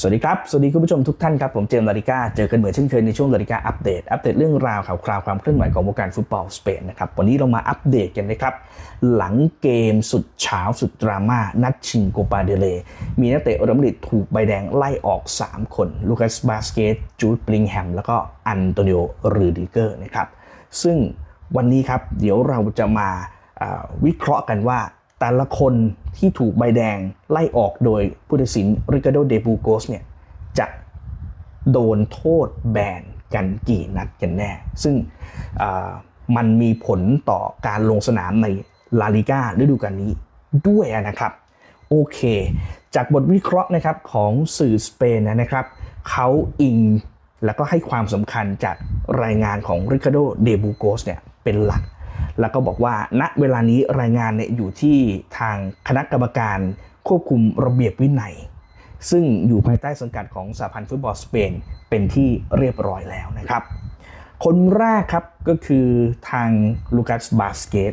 สวัสดีครับ สวัสดีคุณผู้ชมทุกท่านครับ ผมเจมส์ลาดิก้า เจอกันเหมือนเช่นเคยในช่วงลาดิก้าอัปเดต อัปเดตเรื่องราวข่าวคราวความเคลื่อนไหวของวงการฟุตบอลสเปนนะครับ วันนี้เรามาอัปเดตกันนะครับ หลังเกมสุดเฉาสุดดราม่า นัดชิงโกปาเดเล มีนักเตะรัมริดถูกใบแดงไล่ออก 3 คน ลูคัส บาสเกต จูดบลิงแฮม แล้วก็อันโตนิโอ รูดิเกอร์นะครับ ซึ่งวันนี้ครับ เดี๋ยวเราจะมาอ่าวิเคราะห์กันว่า แต่ละคนที่ถูกใบแดงไล่ออกโดยผู้ตัดสินริคาโดเดบูโกสเนี่ยจะโดนโทษแบนกันกี่นัดกันแน่ ซึ่งมันมีผลต่อการลงสนามในลาลิก้าฤดูกาลนี้ด้วยนะครับ โอเค จากบทวิเคราะห์นะครับของสื่อสเปนนะครับ เขาอิงแล้วก็ให้ความสำคัญจากรายงานของริคาโดเดบูโกสเนี่ยเป็นหลัก แล้วก็บอกว่าณเวลานี้รายงานเนี่ยอยู่ที่ทางคณะกรรมการควบคุมระเบียบวินัย ซึ่งอยู่ภายใต้สังกัดของสหพันธ์ฟุตบอลสเปนเป็นที่เรียบร้อยแล้วนะครับ คนแรกครับก็คือทางลูคัสบาสเกต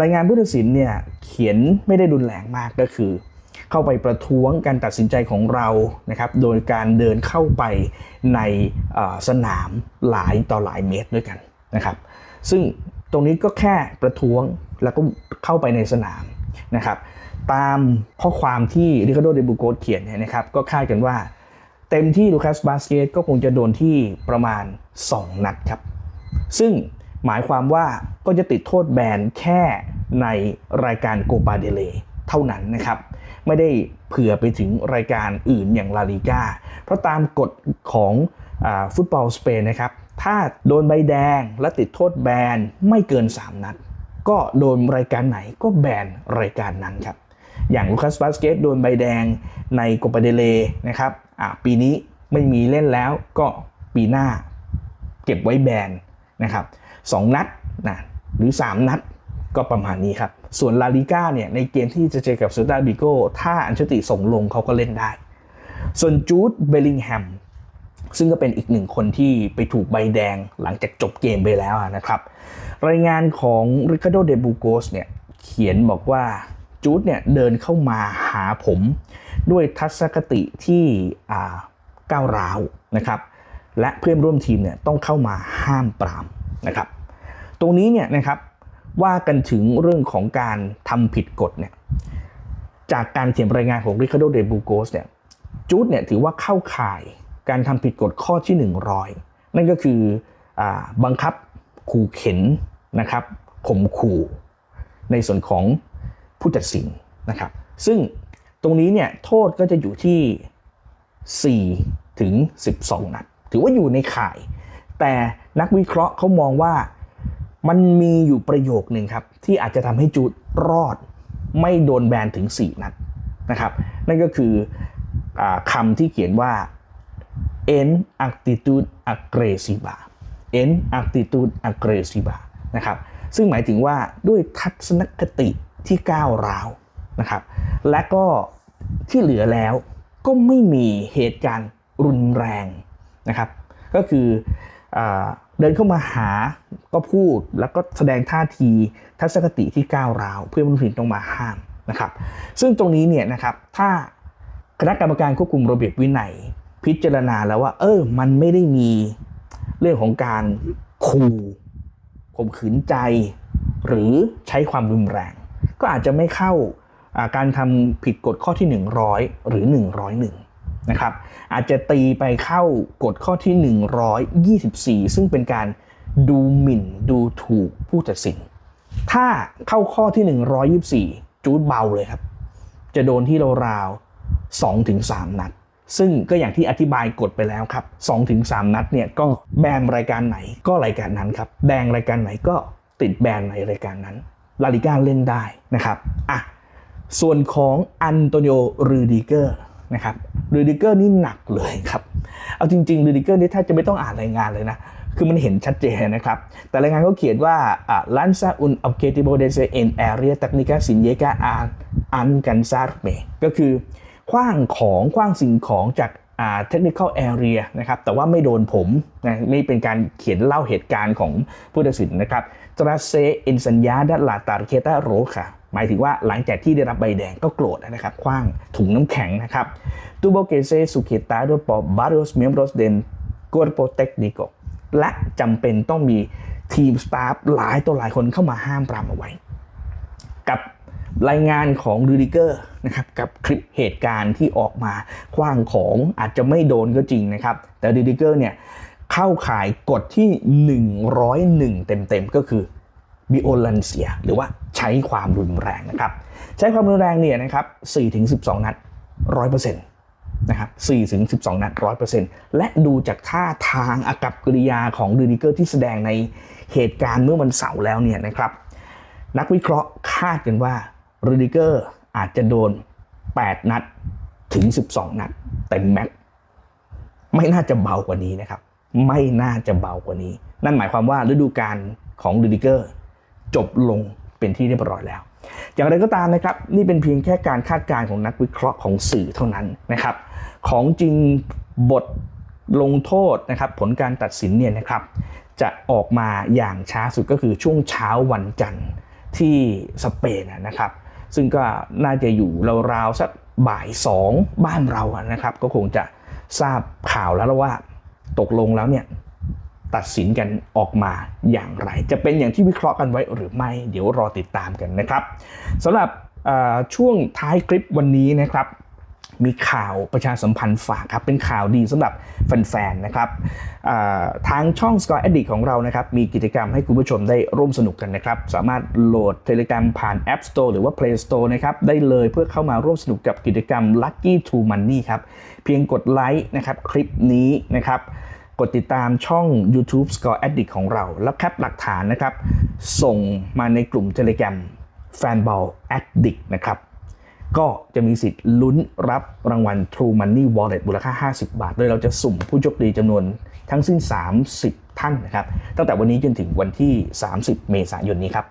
รายงานผู้ตัดสินเนี่ยเขียนไม่ได้รุนแรงมากก็คือ เข้าไปประท้วงการตัดสินใจของเรานะครับ โดยการเดินเข้าไปในสนามหลายต่อหลายเมตรด้วยกันนะครับ ซึ่ง ตรงนี้ก็แค่ประท้วงแล้วก็เข้าไปในสนามนะครับตามข้อความที่ริคาโดเดบูโกสเขียนเนี่ยนะครับก็คาดกันว่า เต็มที่ลูคัสบาสเกตก็คงจะโดนที่ประมาณ 2 นัดครับ ซึ่งหมายความว่าก็จะติดโทษแบนแค่ในรายการโกปาเดเลเท่านั้นนะครับ ไม่ได้เผื่อไปถึงรายการอื่นอย่างลาลิก้าเพราะตามกฎของอฟุตบอลสเปนนะครับ ถ้าโดนใบแดงและติดโทษแบนไม่เกิน 3 นัด ก็โดนรายการไหนก็แบนรายการนั้นครับ อย่างลูคัสบาสเกตโดนใบแดงในโกปาเดเลนะครับปีนี้ไม่มีเล่นแล้วก็ปีหน้าเก็บไว้แบนนะครับสองนัดนะหรือ 3 นัดก็ประมาณนี้ครับ ส่วนลาลิก้าเนี่ยในเกมที่จะเจอกับซลตาบิโกถ้าอันชติส่งลงเขาก็เล่นได้ ส่วนจูดเบลลิงแฮม ซึ่งก็เป็นอีกหนึ่งคนที่ไปถูกใบแดงหลังจากจบเกมไปแล้วนะครับ รายงานของริคาโดเดบูโกสเนี่ยเขียนบอกว่าจูดเนี่ยเดินเข้ามาหาผม ด้วยทัศนคติที่ก้าวร้าวนะครับ และเพื่อนร่วมทีมเนี่ยต้องเข้ามาห้ามปรามนะครับ ตรงนี้เนี่ยนะครับว่ากันถึงเรื่องของการทำผิดกฎเนี่ยจากการเขียนรายงานของริคาโดเดบูโกสเนี่ยจูดเนี่ยถือว่าเข้าข่าย การทำผิดกฎข้อที่ 100 นั่นก็คืออบังคับขู่เข็นนะครับข่มขู่ในส่วนของผู้ตัดสินนะครับ ซึ่งตรงนี้เนี่ยโทษก็จะอยู่ที่ 4 ถึง 12 นัด ถือว่าอยู่ในข่าย แต่นักวิเคราะห์เขามองว่ามันมีอยู่ประโยคหนึ่งครับ ที่อาจจะทำให้จูดรอดไม่โดนแบนถึง 4 นัดนะครับ นั่นก็คืออคำที่เขียนว่า en actitud aggressiva en actitud aggressiva นะครับซึ่งหมายถึงว่าด้วยทัศนคติที่ก้าวร้าวนะครับและก็ที่เหลือแล้วก็ไม่มีเหตุการณ์รุนแรงนะครับ ก็คืออเดินเข้ามาหาก็พูดแล้วก็แสดงท่าทีทัศนคติที่ก้าวร้าวเพื่อนผู้ผิดต้องมาห้ามนะครับ ซึ่งตรงนี้เนี่ยนะครับถ้าคณะกรรมการควบคุมระเบียบวินัย พิจารณาแล้วว่า เออ มันไม่ได้มีเรื่องของการขู่ข่มขืนใจ หรือใช้ความรุนแรง ก็อาจจะไม่เข้าการทำผิดกฎข้อที่ 100 หรือ 101 นะครับ อาจจะตีไปเข้ากฎข้อที่ 124 ซึ่งเป็นการดูหมิ่นดูถูกผู้ตัดสิน ถ้าเข้าข้อที่ 124 จูดเบาเลยครับ จะโดนที่ราวๆ2ถึง3นัด ซึ่งก็อย่างที่อธิบายกฎไปแล้วครับ2ถึง3นัดเนี่ยก็แบนรายการไหนก็รายการนั้นครับ แดงรายการไหนก็ติดแบนในรายการนั้นลาลิก้าเล่นได้นะครับอะส่วนของอันโตนิโอรูดิเกอร์นะครับรูดิเกอร์นี่หนักเลยครับ เอาจริงๆรูดิเกอร์นี่ถ้าจะไม่ต้องอ่านรายงานเลยนะ คือมันเห็นชัดเจนนะครับ แต่รายงานเขาเขียนว่าลันซาอุนอ b เ e ติโบเดเซเอ็นแอเรียตักนิกาสินเยกาอาอันกันซาร์เมก็คือ คว้างของคว้างสิ่งของจากอ่า technical area นะครับ แต่ว่าไม่โดนผมนะนี่เป็นการเขียนเล่าเหตุการณ์ของผู้ตัดสินนะครับตราเซอินสัญญาดัลลาตาร์เคตาโรคาหมายถึงว่าหลังจากที่ได้รับใบแดงก็โกรธนะครับคว้างถุงน้ำแข็งนะครับ tuvo que ser sujetado por varios miembros del cuerpo técnico และจำเป็นต้องมีทีมสตาฟหลายตัวหลายคนเข้ามาห้ามปรามเอาไว้ กับ รายงานของรูดิเกอร์นะครับกับคลิปเหตุการณ์ที่ออกมาคว้างของอาจจะไม่โดนก็จริงนะครับ แต่รูดิเกอร์เนี่ยเข้าข่ายกฎที่ 101 เต็มๆ ก็คือบิโอลันเซียหรือว่าใช้ความรุนแรงนะครับ ใช้ความรุนแรงเนี่ยนะครับ4-12 นัด 100%นะครับ4ถึง12 นัด 100%และดูจากท่าทางอากับกิริยาของรูดิเกอร์ที่แสดงในเหตุการณ์เมื่อวันเสาร์แล้วเนี่ยนะครับนักวิเคราะห์คาดกันว่า รูดิเกอร์อาจจะโดน 8 นัดถึง 12 นัดเต็มแม็กไม่น่าจะเบากว่านี้นะครับ ไม่น่าจะเบากว่านี้ นั่นหมายความว่าฤดูกาลของรูดิเกอร์จบลงเป็นที่เรียบร้อยแล้ว อย่างไรก็ตามนะครับ นี่เป็นเพียงแค่การคาดการณ์ของนักวิเคราะห์ของสื่อเท่านั้นนะครับ ของจริงบทลงโทษนะครับ ผลการตัดสินเนี่ยนะครับ จะออกมาอย่างช้าสุดก็คือช่วงเช้าวันจันทร์ที่สเปนนะครับ ซึ่งก็น่าจะอยู่ราวๆสักบ่ายสองบ้านเรานะครับ ก็คงจะทราบข่าวแล้วว่าตกลงแล้วเนี่ยตัดสินกันออกมาอย่างไร จะเป็นอย่างที่วิเคราะห์กันไว้หรือไม่เดี๋ยวรอติดตามกันนะครับสำหรับช่วงท้ายคลิปวันนี้นะครับ มีข่าวประชาสัมพันธ์ฝากครับ เป็นข่าวดีสำหรับแฟนๆ นะครับทางช่อง Score Addict ของเรานะครับ มีกิจกรรมให้คุณผู้ชมได้ร่วมสนุกกันนะครับ สามารถโหลด Telegram ผ่าน App Store หรือว่า Play Store นะครับ ได้เลยเพื่อเข้ามาร่วมสนุกกับกิจกรรม Lucky to Money ครับ เพียงกดไลค์นะครับคลิปนี้นะครับกดติดตามช่อง YouTube Score Addict ของเรา แล้วแคปหลักฐานนะครับ ส่งมาในกลุ่ม Telegram Fanball Addict นะครับ ก็จะมีสิทธิ์ลุ้นรับรางวัล True Money Wallet มูลค่า 50 บาท โดยเราจะสุ่มผู้โชคดีจำนวนทั้งสิ้น 30 ท่านนะครับ ตั้งแต่วันนี้จนถึงวันที่ 30 เมษายนนี้ครับ